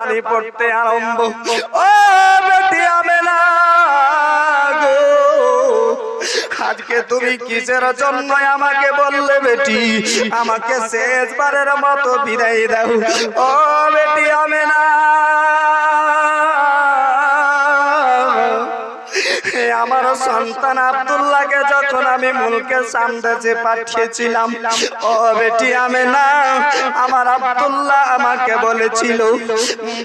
পানি পড়তে আরম্ভ ও বেটি আমেনা গো। আজকে তুমি কিসের জন্য আমাকে বললে বেটি? আমাকে শেষবারের মতো বিদায় দাও। ও বেটি আমেনা। এ আমার সন্তান আব্দুল্লাহকে যখন আমি মুলকে সামনে পাঠিয়েছিলাম। ও বেটি আমি না আমার আব্দুল্লাহ আমাকে বলেছিল,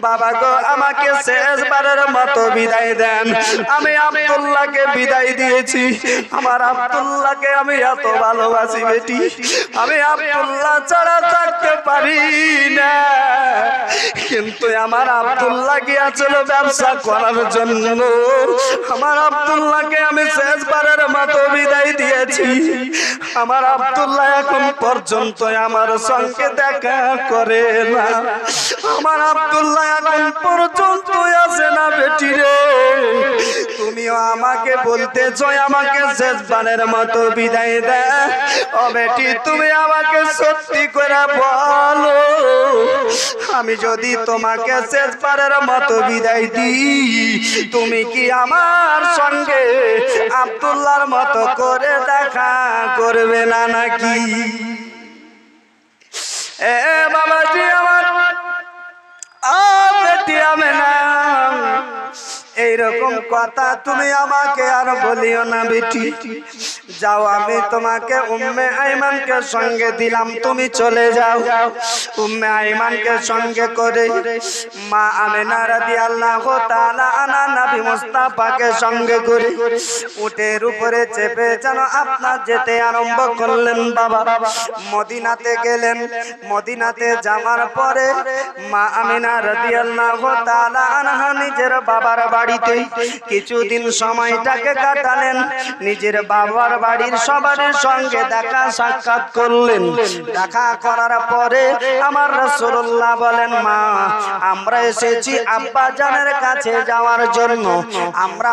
বাবা গো, আমাকে শেষবারের মতো বিদায় দেন। আমি আব্দুল্লাহকে বিদায় দিয়েছি। আমার আব্দুল্লাহকে আমি এত ভালোবাসি বেটি। আমি আব্দুল্লাহ ছাড়া থাকতে পারি না। কিন্তু আমার আব্দুল্লাহ গিয়াছিল ব্যবসা করার জন্য? আমার আব্দুল্লাহকে আমি শেষবারের মতো বিদায় দিয়েছি। আমার আব্দুল্লাহ এখন পর্যন্ত আমার সঙ্গে দেখা করে না। আমার আব্দুল্লাহ এখন পর্যন্ত আসে না বেটি রে। তুমিও আমাকে বলতেছ, আমাকে শেষবারের মতো বিদায় দে। ও তুমি আমাকে সত্যি করে বলো, আমি যদি তোমাকে শেষবারের মতো বিদায় দিই, তুমি কি আমার সঙ্গে আব্দুল্লাহর মতো করে দেখা করবে না নাকি? এ বাবাজি আমার আমি না এইরকম কথা তুমি আমাকে আর বলিও না বেটি। যাও আমি তোমাকে উম্মে আইমানকে সঙ্গে দিলাম তুমি চলে যাও। উম্মে আইমানকে সঙ্গে করে মা আমেনা রাদিয়াল্লাহু তাআলা আনা নবী মুস্তাফাকে সঙ্গে করে উটের উপরে চেপে যেন আপনার যেতে আরম্ভ করলেন বাবা। মদিনাতে গেলেন মদিনাতে যাওয়ার পরে মা আমিনা রাদিয়াল্লাহু তাআলা আনহা নিজের বাবার বাড়িতে কিছুদিন সময়টাকে কাটালেন। নিজের বাবার বাড়ির সবার সঙ্গে দেখা সাক্ষাৎ করলেন। দেখা করার পরে আমার রাসূলুল্লাহ বলেন, মা, আমরা এসেছি আব্বা জানের কাছে যাওয়ার জন্য। আমরা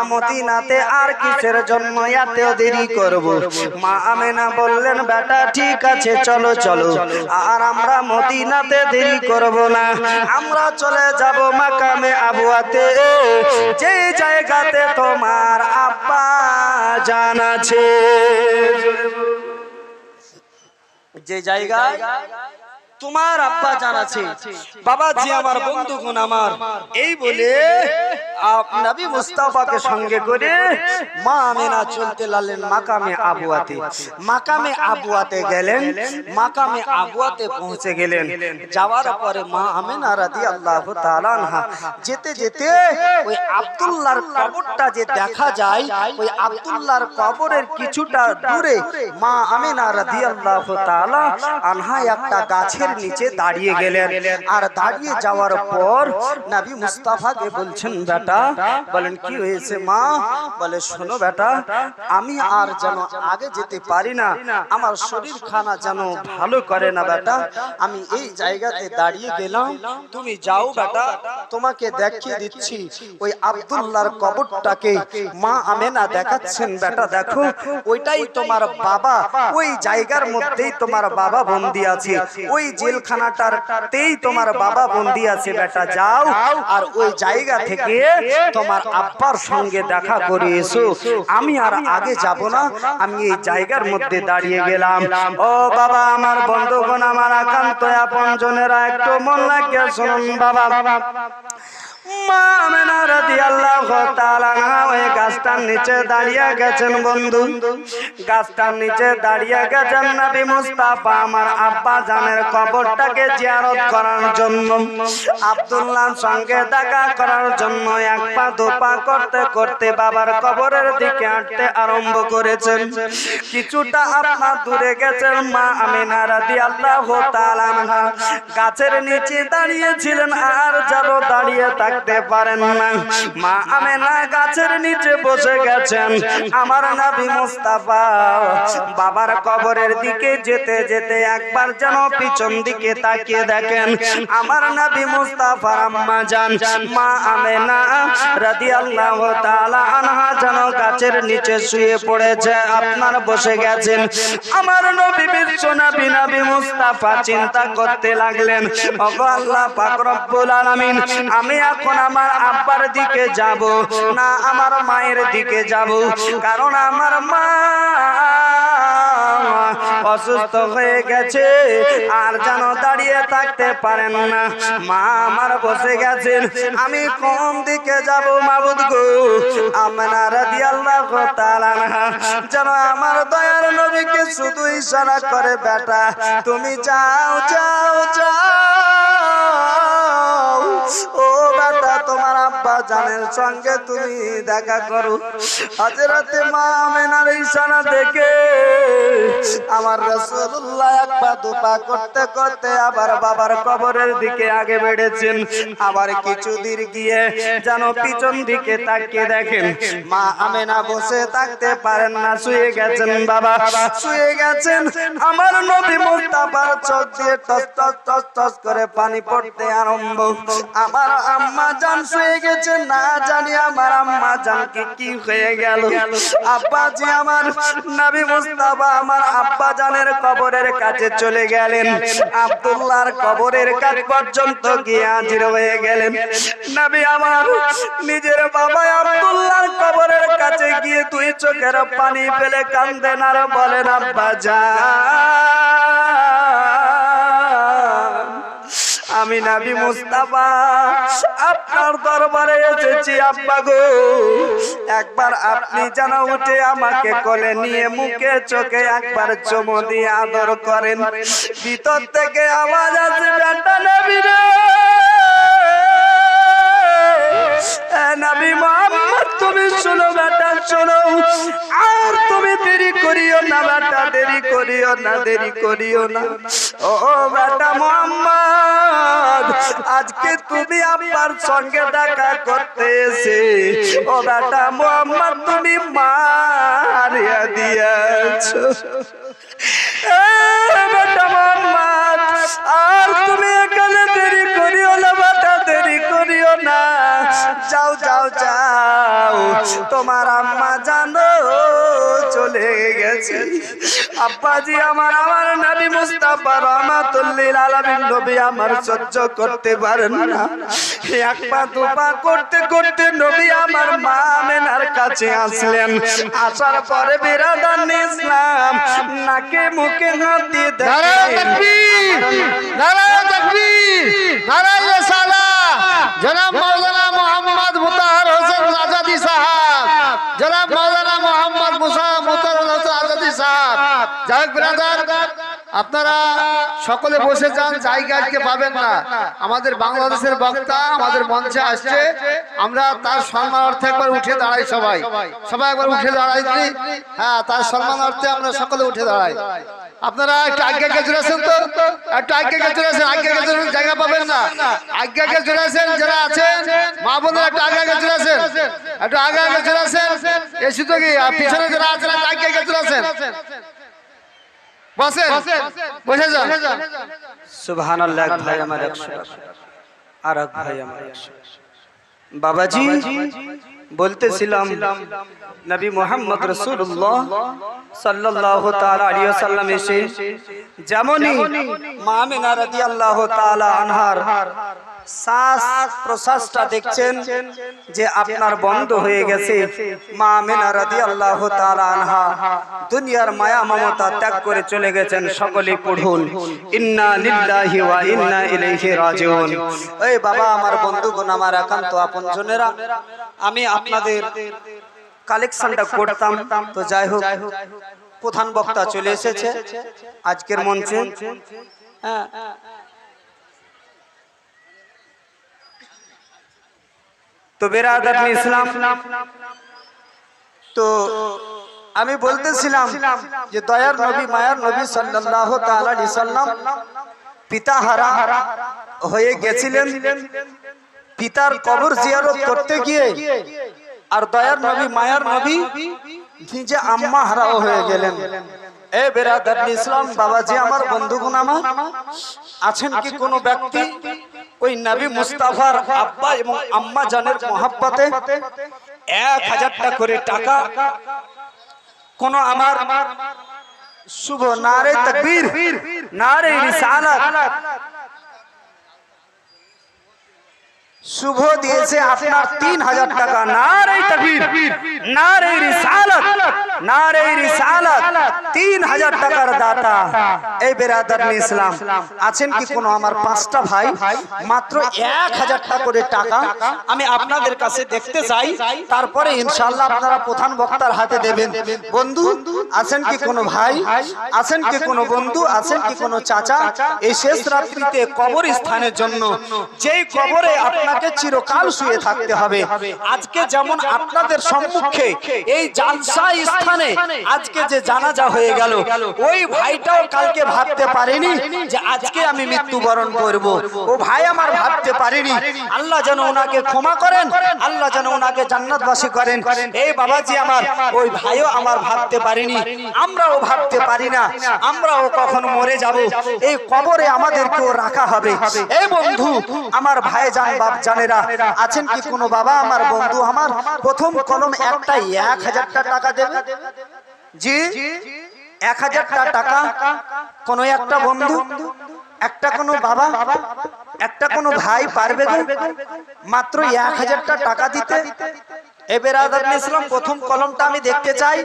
আর কিসের জন্য এত দেরি করব? মা আমেনা বললেন, বেটা, ঠিক আছে, চলো চলো। আর আমরা মদিনাতে দেরি করব না। আমরা চলে যাব মাকামে আবুয়াতে। যে জায়গাতে তোমার আব্বা জান আছে। যে জায়গায় তোমার আব্বা জান আছে। বাবাজি আমার বন্ধুগণ আমার। এই বলে নবী মুস্তাফাকে সঙ্গে করে মা আমেনা চলতে লাগলেন মাকামে আবুয়াতে। মাকামে আবুয়াতে গেলেন মাকামে আবুয়াতে পৌঁছে গেলেন। যাওয়ার পরে মা আমেনা রাদিয়াল্লাহু তাআলা আনহা। যেতে যেতে ওই আব্দুল্লাহর কবরটা যে দেখা যায় ওই আব্দুল্লাহর কবরের কিছুটা দূরে মা আমেনা রাদিয়াল্লাহু তাআলা আনহা একটা গাছের নিচে দাঁড়িয়ে গেলেন। আর দাঁড়িয়ে যাওয়ার পর নবী মুস্তাফাকে বলছেন, বেটা, বলেন, কি হয়েছে মা? বলে, শোনো বেটা, আমি আর যেন আগে যেতে পারি না, আমার শরীর খানা যেন ভালো করে না বেটা, আমি এই জায়গাতে দাঁড়িয়ে গেলাম, তুমি যাও বেটা, তোমাকে দেখিয়ে দিচ্ছি, ওই আব্দুল্লাহর কবরটাকে মা আমেনা দেখাচ্ছেন, বেটা, দেখো, ওইটাই তোমার বাবা, ওই জায়গার মধ্যেই তোমার বাবা বন্দি আছে, ওই জেলখানাটার তেই তোমার বাবা বন্দি আছে বেটা যাও। আর ওই জায়গা থেকে তোমার আব্বার সঙ্গে দেখা করে এসো। আমি আর আগে যাব না আমি এই জায়গার মধ্যে দাঁড়িয়ে গেলাম। ও বাবা আমার বন্ধুগণ আমার আকান্তয়া আপন জনেরা একটু মন লাগিয়া শুনুন বাবা। গাছটার নিচে দাঁড়িয়ে গেছেন বন্ধু। গাছটার নিচে দাঁড়িয়ে গেছেন নবী মুস্তাফা আমার আব্বা জানের কবরটাকে জিয়ারত করার জন্য। আব্দুল্লাহর সঙ্গে দেখা করার জন্য এক পা, দু করতে করতে বাবার কবরের দিকে হাঁটতে আরম্ভ করেছেন। কিছুটা আপনার দূরে গেছেন মা আমিনা রাদিয়াল্লাহু তাআলা গাছের নিচে দাঁড়িয়েছিলেন, আর যাব দাঁড়িয়ে দাঁড়িয়ে থাকতে পারেন না। মা আমেনা গাছের নিচে বসে গেছেন। আমার নাবি মুস্তাফা, বাবার কবরের দিকে যেতে যেতে একবার যেন পিছন দিকে তাকিয়ে দেখেন। আমার নাবি মুস্তাফার আম্মা জান মা আমেনা রাদিয়াল্লাহু তাআলা আনহা যেন গাছের নিচে শুয়ে পড়েছে, আপনার বসে গেছেন। আমার নবী বিশ্ব নবী নবী মুস্তাফা চিন্তা করতে লাগলেন, ওগো আল্লাহ পাক রব্বুল আমি এখন আমার আব্বার দিকে যাব, না আমার মায়ের দিকে যাব। কারণ আমার মা অসুস্থ হয়ে গেছে, আর যেন দাঁড়িয়ে থাকতে পারেন না। মা আমার বসে গেছেন, আমি কোন দিকে যাব মাবুদ গো? তাআলা যেন আমার দয়ার নবীকে শুধু ইশারা করে, বেটা, তুমি যাও যাও যাও। ও আব্বা জানের সঙ্গে তুমি দেখা করো। হাজরাতে মা আমেনার দেখে আমার রাসূলুল্লাহ এক পা দু পা করতে করতে আবার বাবার কবরের দিকে আগে বেড়েছেন। আবার কিছু দূর গিয়ে যেন পিছন দিকে তাকিয়ে দেখেন। মা আমেনা বসে থাকতে পারেন না, শুয়ে গেছেন বাবা। শুয়ে গেছেন, আমার নবী মুস্তাফার চোখ দিয়ে টস টস টস টস করে পানি পড়তে আরম্ভ। আমার আম্মা জান শুয়ে গেছে না জানি আমার আম্মা জানকে কি হয়ে গেল। আব্বা জি আমার নবী মুস্তাফা আমার আব্বা জানের কবরের কাছে চলে গেলেন। আব্দুল্লাহর কবরের কাছ পর্যন্ত গিয়ে হাজির হয়ে গেলেন। নবী আমার নিজের বাবা আব্দুল্লাহর কবরের কাছে গিয়ে তুই চোখের পানি ফেলে কান্দেন আর বলেন, আব্বা যান আমি নাবি মুস্তাফা, আপনার দরবারে এসেছি আব্বা গো। একবার আপনি জানা উঠে আমাকে কোলে নিয়ে মুখে চোখে একবার চমদি দিয়ে আদর করেন। ভিতর থেকে আওয়াজ আছে বেটা নাবি রে! নবী মোহাম্মদ, তুমি শোনো বেটা, শোনো। আর তুমি দেরি করিও না বেটা, দেরি করিও না, দেরি করিও না। ও বেটা মোহাম্মদ, আজকে তুমি আব্বার সঙ্গে দেখা করতে এসে, ও বেটা মোহাম্মদ, তুমি মারিয়া দিয়েছ। তোমার আম্মা জানো, চলে গেছে। আব্বাজি আমার আমার নবী মুস্তাফা রহমাতুল্লিল আলামিন, নবী আমার সহ্য করতে পারেন না। এক পা, দু পা করতে করতে নবী আমার মা আমেনার কাছে আসলেন। আসার পরে বিরাদান ইসলাম, নাকে মুখে হাত দিয়ে জনাব মাওলানা মোহাম্মদ মুতাহার হোসেন আজাদি সাহেব। জনাব যাই ব্রাদার আপনারা সকলে বসে যান, জায়গা আজকে পাবেন না। আমাদের বাংলাদেশের বক্তা, আমাদের মঞ্চে আসছে। আমরা তার সম্মান অর্থে একবার উঠে দাঁড়াই সবাই। সবাই একবার উঠে দাঁড়াই। হ্যাঁ তার সম্মান অর্থে আমরা সকলে উঠে দাঁড়াই। আপনারা একটু আগে চলে আসেন তো? একটু আগে চলে আসেন। আগে আগে চলে জায়গা পাবেন না। আগে চলে আসেন, যারা আছেন, মা বোনেরা একটু আগে চলে আসেন। একটু আগে চলে আসেন। এই শুধু কি পিছনে যারা আছেন আগে চলে আসেন। বসেন। বসে যান। সুবহানাল্লাহ এক ভাই আমার একশো। আর এক ভাই আমার একশো। বাবাজি। বলতেছিলাম নবী মোহাম্মদ রসুল্লাহ আলাইহি ওয়াসাল্লাম এসে যেমনই মা আমিনা রাদিয়াল্লাহু তাআলা আনহার দেখছেন যে আপনার বন্ধ হয়ে গেছে। মা আমিনা রাদিয়াল্লাহু তাআলা আনহা দুনিয়ার মায়া মমতা ত্যাগ করে চলে গেছেন। সকলে পড়ুন। ইন্না লিল্লাহি ওয়া ইন্না বাবা, আমার বন্ধুগণ, আমার একান্ত আপনজনেরা, আমি আপনাদের কালেকশনটা করতাম। তো যাই হোক প্রধান বক্তা চলে এসেছে। আজকের মঞ্চে। হ্যাঁ। তো বেরাদাত ইসলাম। তো আমি বলতেছিলাম যে দয়ার নবী মায়ার নবী সাল্লাল্লাহু তাআলা আলাইহি সাল্লাম পিতা হারা হয়ে গেছিলেন। পিতার কবর জিয়ারত করতে গিয়ে আর দয়ার নবী মায়ার নবী নিজে আম্মা হারাও হয়ে গেলেন। এ বেরাদার ইসলাম বাবাজি আমার বন্ধুগণ আমার। আছেন কি কোনো ব্যক্তি? ওই নবী মুস্তাফার আব্বা এবং আম্মা জানের মহাব্বতে এক হাজারটা করে টাকা কোন আমার শুভ নারে তকবীর নারে রিসালাত। শুভ দিয়েছে আপনার তিন হাজার টাকা। নারে তকবীর। নারে রিসালাত। নারে রিসালাত। তিন হাজার টাকার দাতা। এই বেরাদার ইসলাম। আছেন কি কোনো আমার পাঁচটা ভাই? মাত্র এক হাজার টাকা করে টাকা আমি আপনাদের কাছে দেখতে চাই। তারপরে ইনশাল্লাহ আপনারা প্রধান বক্তার হাতে দেবেন। বন্ধু আছেন কি কোনো ভাই? আছেন কি কোনো বন্ধু? আছেন কি কোনো চাচা? এই শেষ রাত্রিতে কবর স্থানের জন্য যেই কবরে আপনাকে চিরকাল শুয়ে থাকতে হবে। আজকে যেমন আপনাদের সম্মুখে এই জালসা স্থানে আজকে যে জানাজা হয়ে গেল, ওই ভাইটাও কালকে ভাবতে পারেনি যে আজকে আমি মৃত্যুবরণ করব। ও ভাই আমার ভাবতে পারেনি। আল্লাহ যেন ওনাকে ক্ষমা করেন, আল্লাহ যেন ওনাকে জান্নাতবাসী করেন। এই বাবাজি আমার, ওই ভাইও আমার ভাবতে পারেনি। আমরাও ভাবতে পারি না, আমরাও কখন মরে যাব। এই কবরে আমাদেরকেও রাখা হবে। এই বন্ধু, আমার ভাই জান বাপ জানেরা আছেন কি কোনো বাবা? আমার বন্ধু আমার। প্রথম কলম একটাই, এক হাজারটা টাকা দেবে। জি? এক হাজারটা টাকা কোন একটা বন্ধু, একটা কোনো বাবা, একটা কোনো ভাই পারবে? মাত্র এক হাজারটা টাকা দিতে। এবার ইসলাম প্রথম কলমটা আমি দেখতে চাই,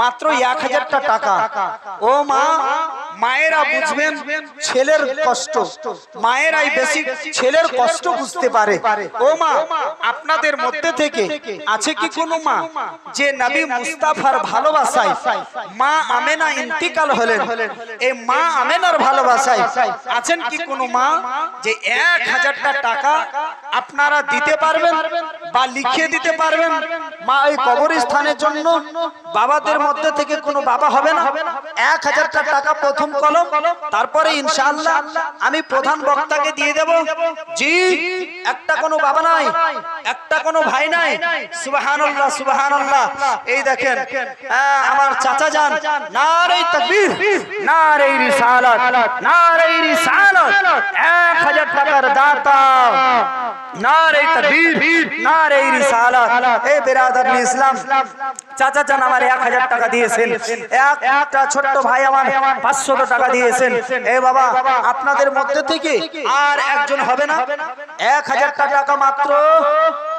মাত্র এক হাজারটা টাকা। ও মা, মায়েরা বুঝবেন, ছেলের কষ্ট। মায়েরাই বেশি ছেলের কষ্ট বুঝতে পারে। ও মা, আপনাদের মধ্যে থেকে আছে কি কোনো মা যে নবী মুস্তাফার ভালোবাসায় মা আমেনা ইন্তিকাল হলেন? এই মা আমেনার ভালোবাসায় আছেন কি কোনো মা যে এক হাজারটা টাকা আপনারা দিতে পারবেন বা লিখিয়ে দিতে পারবেন? মা এই কবরস্থানের জন্য বাবাদের মধ্যে থেকে কোনো বাবা হবে না। এক হাজারটা টাকা প্রথম কলম তারপরে ইনশাআল্লাহ আমি প্রধান বক্তাকে দিয়ে দেব। জি একটা কোনো বাবা নাই একটা কোনো ভাই নাই। সুবহানাল্লাহ সুবহানাল্লাহ। এই দেখেন হ্যাঁ, আমার চাচা যান। নারে তাকবীর নারে রিসালাত নারে রিসালাত। এক হাজার টাকার দাতা নারে তাকবীর নারে রিসালাত। এ বেরাদার ইসলাম চাচা আমার এক হাজার টাকা দিয়েছেন। এক একটা ছোট্ট ভাই আমার পাঁচশো টাকা দিয়েছেন। এ বাবা আপনাদের মধ্যে থেকে আর একজন হবে না? এক হাজার টাকা মাত্র।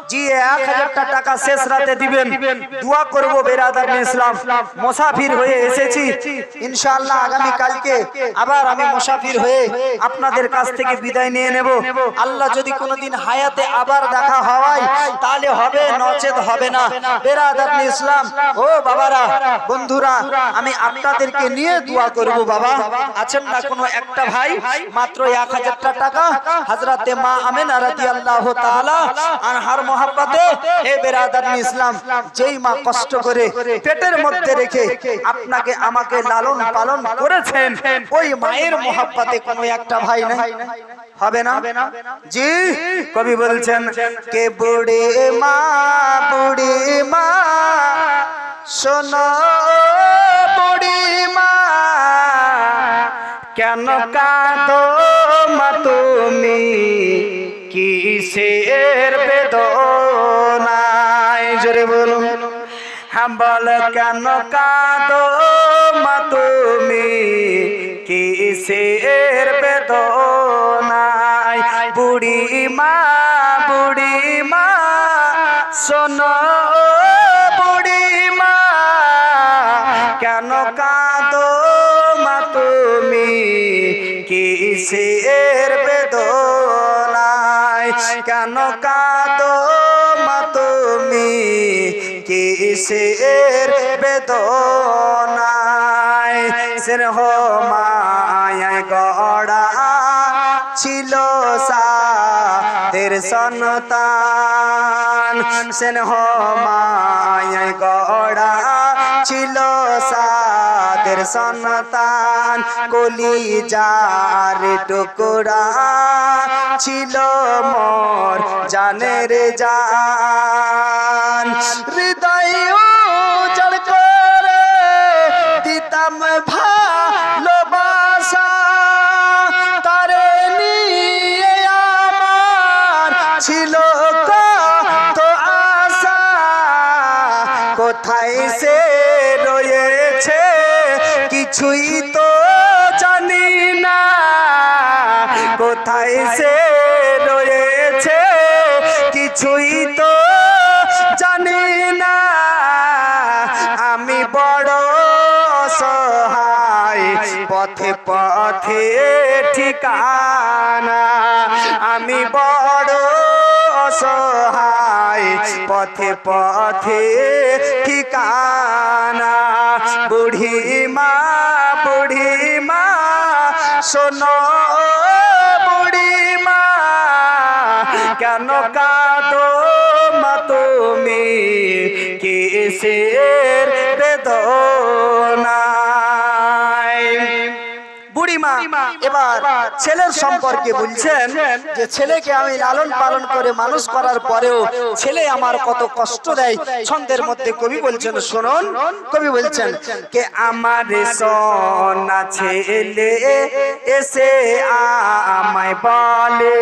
জি এক হাজারটা টাকা শেষ রাতে দিবেন দোয়া করব বেরাদার ইসলাম। মুসাফির হয়ে এসেছি। ইনশাআল্লাহ আগামী কালকে আবার আমি মুসাফির হয়ে আপনাদের কাছ থেকে বিদায় নিয়ে নেব। আল্লাহ যদি কোনোদিন হায়াতে আবার দেখা হওয়ায় তাহলে হবে নচেত হবে না। বেরাদার ইসলাম। ও বাবারা বন্ধুরা আমি আপনাদেরকে নিয়ে দোয়া করব বাবা। আছেন না কোনো একটা ভাই? মাত্র এক হাজারটা টাকা হাজরাতে মা আমেনা রাদিয়াল্লাহু তাআলা আনহার মহাব্বতে এ বেরাদার ইসলাম যেই মা কষ্ট করে পেটের মধ্যে রেখে আপনাকে আমাকে লালন পালন করেছেন ওই মায়ের মহাব্বতে কোনো একটা ভাই নাই। হবে না? জি কবি বলছেন কে বুড়ে মা বুড়ি মা শোনো বুড়ি মা কেন কাঁদো মা তুমি? কিসের বেদনায়? জোরে বলুন। হাম্বল বল কেন কাঁদো মা তুমি? কিসের বেদনায়? বুড়ি মা কিসের বেদনায় স্নেহ মায় গড়া ছিল সাদের সন্তান। স্নেহ মায় গড়া ছিল সাদের সন্তান কলি যার টুকরা ছিল মোর জানের জান। হৃদয় উজাড় করে দিতাম ভালোবাসা, তারে নিয়ে আমার ছিল কিছুই তো জানি না। কোথায় সে রয়েছে? কিছুই তো জানি না। আমি বড় সহায় পথে পথে ঠিকানা। আমি বড় অসহায়, পথে পথে বুড়ি মা বুড়ি শোনো। ছেলের সম্পর্কে বলছেন যে ছেলেকে আমি লালন পালন করে মানুষ করার পরেও ছেলে আমার কত কষ্ট দেয়। ছন্দের মধ্যে কবি বলছেন, শুনুন। কবি বলছেন কে আমার সোনা ছেলে এসে আমায় বলে,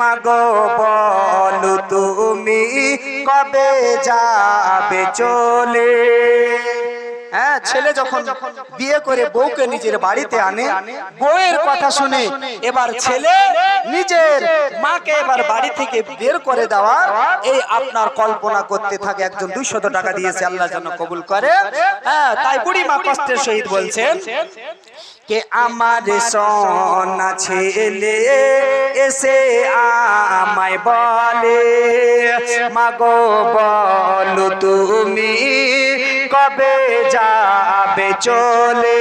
মাগো, বলো তুমি কবে যাবে চলে? হ্যাঁ ছেলে যখন বিয়ে করে বউকে নিজের বাড়িতে আনে বউয়ের কথা শুনে এবার ছেলে নিজের মাকে এবার বাড়ি থেকে বের করে দেওয়ার এই আপনার কল্পনা করতে থাকে একজন দুইশত টাকা দিয়েছে আল্লাহ যেন কবুল করে। হ্যাঁ তাই বুড়ি মা কষ্টের সহিত বলছেন কে আমার সোনা ছেলে এসে আমায় বলে মাগো বলো তুমি কবে যাবে চলে?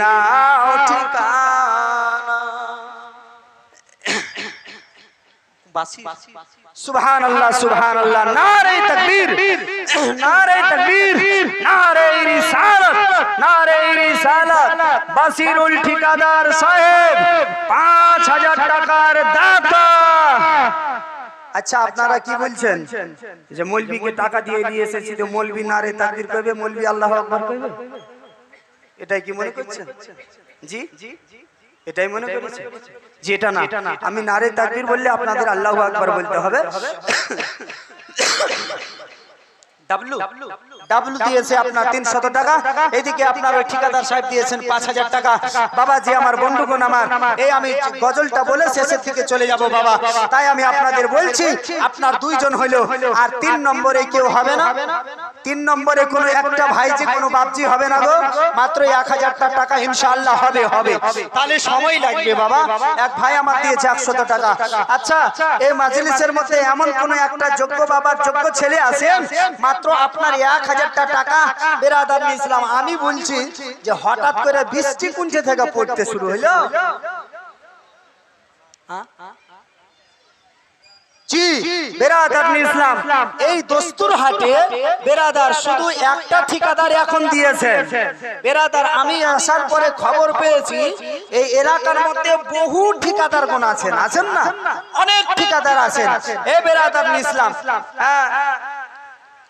খুঁজে নাও ঠিকানা বাসি সুবহান আল্লাহ সুবহান আল্লাহ নারে তাকবীর নারে তাকবীর নারে রিসালাত নারে রিসালাত বাসিরুল ঠিকাদার সাহেব 5000 টাকার দাতা আচ্ছা আপনারা কি বলছেন যে মৌলবীকে টাকা দিয়ে নিয়ে এসেছি তো মৌলবী নারে তাকবীর কইবে মৌলবী আল্লাহু আকবার কইবে এটাই কি মনে করছেন? জি? এটাই মনে করেছে জি এটা না। আমি নারে তাকবীর বললে আপনাদের আল্লাহু আকবার বলতে হবে। ডাবলু ডাবলু দিয়েছে আপনার তিনশত টাকা। এদিকে আপনার ওই ঠিকাদার সাহেব দিয়েছেন পাঁচ হাজার টাকা। বাবা যে আমার বন্ধুগণ আমার। এই আমি গজলটা বলে শেষের দিকে চলে যাব বাবা। তাই আমি আপনাদের বলছি আপনার দুইজন হইল আর তিন নম্বরে কেউ হবে না। তিন নম্বরে কোনো একটা ভাইজি কোনো বাপজি হবে না গো। মাত্র এক হাজারটা টাকা ইনশাআল্লাহ হবে হবে। তাহলে সময় লাগবে বাবা। এক ভাই আমার দিয়েছে একশত টাকা। আচ্ছা এই মাজলিসের মধ্যে এমন কোন একটা যোগ্য বাবার যোগ্য ছেলে আছেন মাত্র আপনার এক হাজারটা টাকা বেরাদার ইসলাম আমি বলছি যে হঠাৎ করে বৃষ্টি কুঞ্জে থেকে পড়তে শুরু হইল হ্যাঁ? জি বেরাদার ইসলাম। এই দস্তুর হাটে বেরাদার শুধু একটা ঠিকাদার এখন দিয়েছে। বেরাদার আমি আসার পরে খবর পেয়েছি এই এলাকার মধ্যে বহু ঠিকাদার কোন আছেন। আছেন না? অনেক ঠিকাদার আছেন। এ বেরাদার ইসলাম। হ্যাঁ।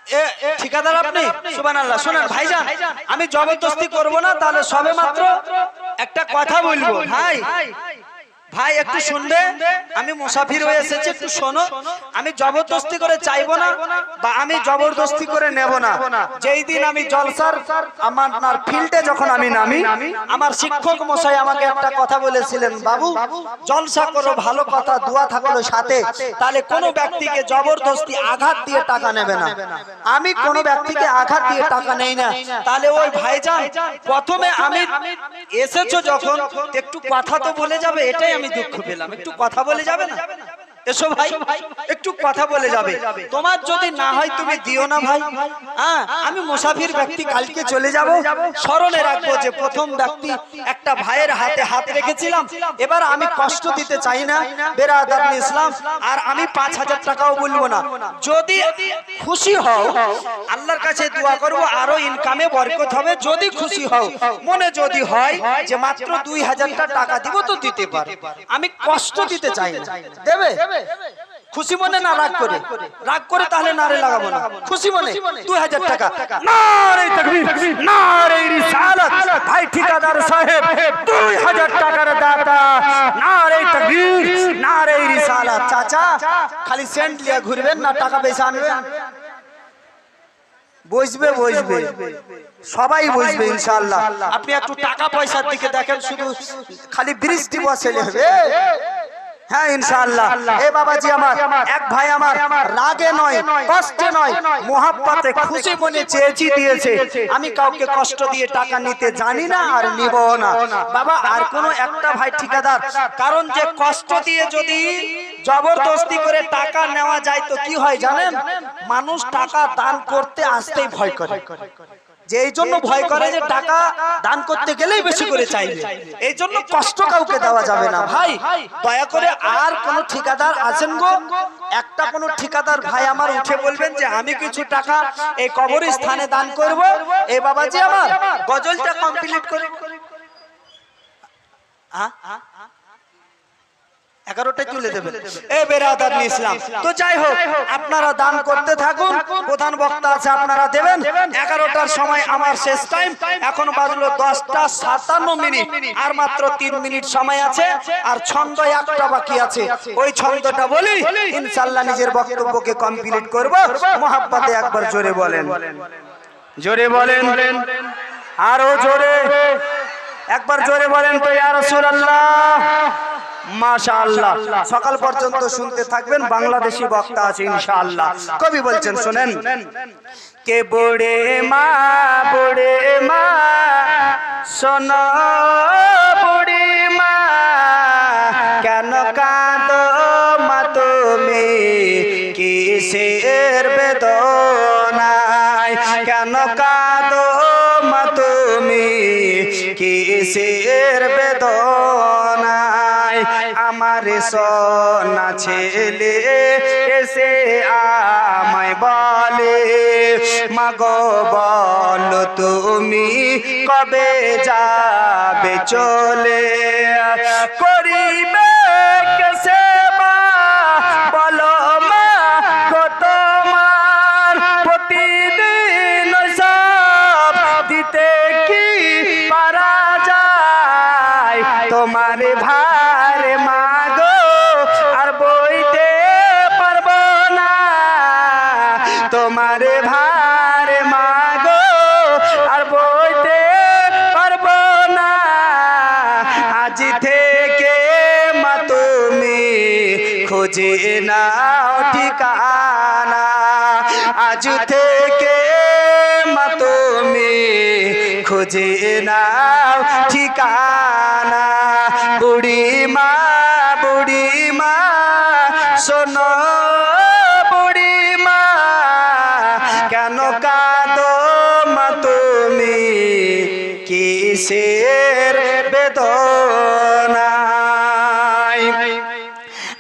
এ এ, ঠিকাদার আপনি? সুবহানাল্লাহ। শুনেন ভাইজান আমি জবরদস্তি করব না তাহলে সবে মাত্র একটা কথা বলব। ভাই ভাই একটু শুনবে? আমি মুসাফির হয়ে এসেছি একটু শোনো। আমি জবরদস্তি করে চাইব না বা আমি জবরদস্তি করে নেব না। যেই দিন আমি জলসার আমার ফিল্ডে যখন আমি নামি আমার শিক্ষক মশাই আমাকে একটা কথা বলেছিলেন বাবু জলসা করো ভালো কথা দোয়া থাকল সাথে তাহলে কোনো ব্যক্তিকে জবরদস্তি আঘাত দিয়ে টাকা নেবে না। আমি কোনো ব্যক্তিকে আঘাত দিয়ে টাকা নেই না। তাহলে ওই ভাইজান প্রথমে আমি এসেছ যখন একটু কথা তো বলে যাবে এটাই আমি দুঃখ পেলাম। একটু কথা বলে যাবে না। এসো ভাই একটু কথা বলে যাবে। তোমার যদি না হয় তুমি দিও না ভাই। হ্যাঁ আমি মুসাফির ব্যক্তি কালকে চলে যাব। স্মরণে রাখব যে প্রথম ব্যক্তি একটা ভাইয়ের হাতে হাত রেখেছিলাম। এবার আমি কষ্ট দিতে চাই না বেরাদার ইসলাম। আর আমি পাঁচ হাজার টাকাও বলব না। যদি খুশি হও আল্লাহর কাছে দোয়া করব আরও ইনকামে বরকত হবে। যদি খুশি হও মনে যদি হয় যে মাত্র দুই হাজারটা টাকা দিব তো দিতে পারে। আমি কষ্ট দিতে চাই না। দেবে? খুশি মনে না রাগ করে? রাগ করে তাহলে নারে লাগাবো না। খুশি মনে? দুই হাজার টাকা। নারে তাকবীর, নারে রিসালাত। ভাই ঠিকাদার সাহেব, দুই হাজার টাকার দাতা। নারে তাকবীর, নারে রিসালাত। চাচা, খালি সেন্ট লিয়া ঘুরবেন না, টাকা পয়সা আনবেন? বসবে বসবে। সবাই বসবে, ইনশাআল্লাহ। আপনি একটু টাকা পয়সার দিকে দেখেন, শুধু খালি বৃষ্টি বসেলে হবে। হ্যাঁ ইনশাআল্লাহ। এ বাবাজি আমার এক ভাই আমার রাগে নয় কষ্টে নয় মোহাব্বতে খুশি মনে চেয়েছি দিয়েছে। আমি কাউকে কষ্ট দিয়ে টাকা নিতে জানি না আর নিব না। বাবা আর কোন একটা ভাই ঠিকাদার কারণ যে কষ্ট দিয়ে যদি জবরদস্তি করে টাকা নেওয়া যায় তো কি হয় জানেন? মানুষ টাকা দান করতে আসতেই ভয় করে। যে এই জন্য ভয় করে যে টাকা দান করতে গেলেই বেশি করে চাইবে। এই জন্য কষ্ট কাউকে দেওয়া যাবে না। ভাই দয়া করে আর কোন ঠিকাদার আছেন গো? একটা কোন ঠিকাদার ভাই আমার উঠে বলবেন যে আমি কিছু টাকা এই কবর স্থানে দান করব। এই বাবাজি আমার গজলটা কমপ্লিট করে হ্যাঁ এগারোটায় তুলে দেবেন। এ বেরাদার ইসলাম তো যাই হোক আপনারা দান করতে থাকুন প্রধান বক্তা আছে আপনারা দেবেন। এগারোটার সময় আমার শেষ টাইম এখন বাজলো দশটা সাতান্ন মিনিট। আর মাত্র তিন মিনিট সময় আছে আর ছন্দ একটা বাকি আছে। ওই ছন্দটা বলি ইনশাল্লাহ নিজের বক্তব্যকে কমপ্লিট করব। মোহাব্বতে একবার জোরে বলেন। জোরে বলেন। আরও জোরে। একবার জোরে বলেন তো ইয়া রাসূলুল্লাহ। মাশাআল্লাহ। সকাল পর্যন্ত শুনতে থাকবেন বাংলাদেশি বক্তা আছে ইনশাআল্লাহ। কবি বলছেন শুনেন। কে বড়ে মা বড়ে মা সোনা বড়ে। কবে যাবে, চলে করিবে কে সেবা বলো মা প্রতিদিন সব দিতে কি তোমার ভার মাগো, আর বইতে পারব না। তোমার ভার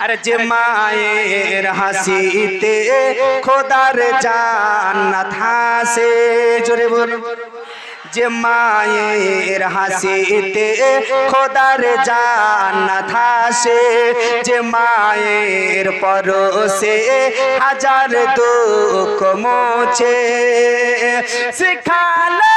আরে যে মায়ের হাসিতে খোদার জান্নাত হাসে। জোরে বল যে মায়ের হাসিতে খোদার জান্নাত হাসে। যে মায়ের পরশে হাজার দুঃখ মোছে। শিখালো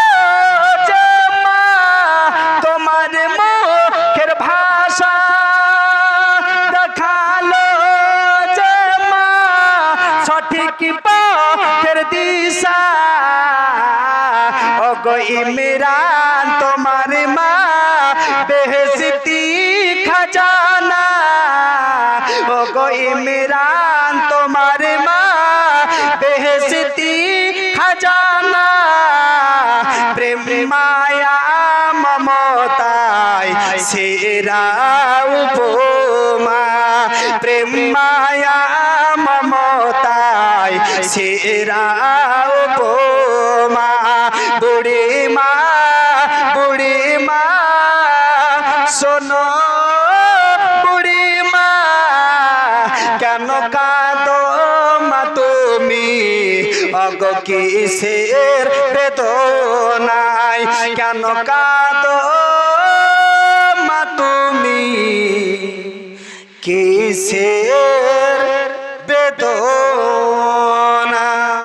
আমার মা বেহেসতি খাজানা। প্রেম মায়া মমতায় সেরা উপমা। প্রেম মায়া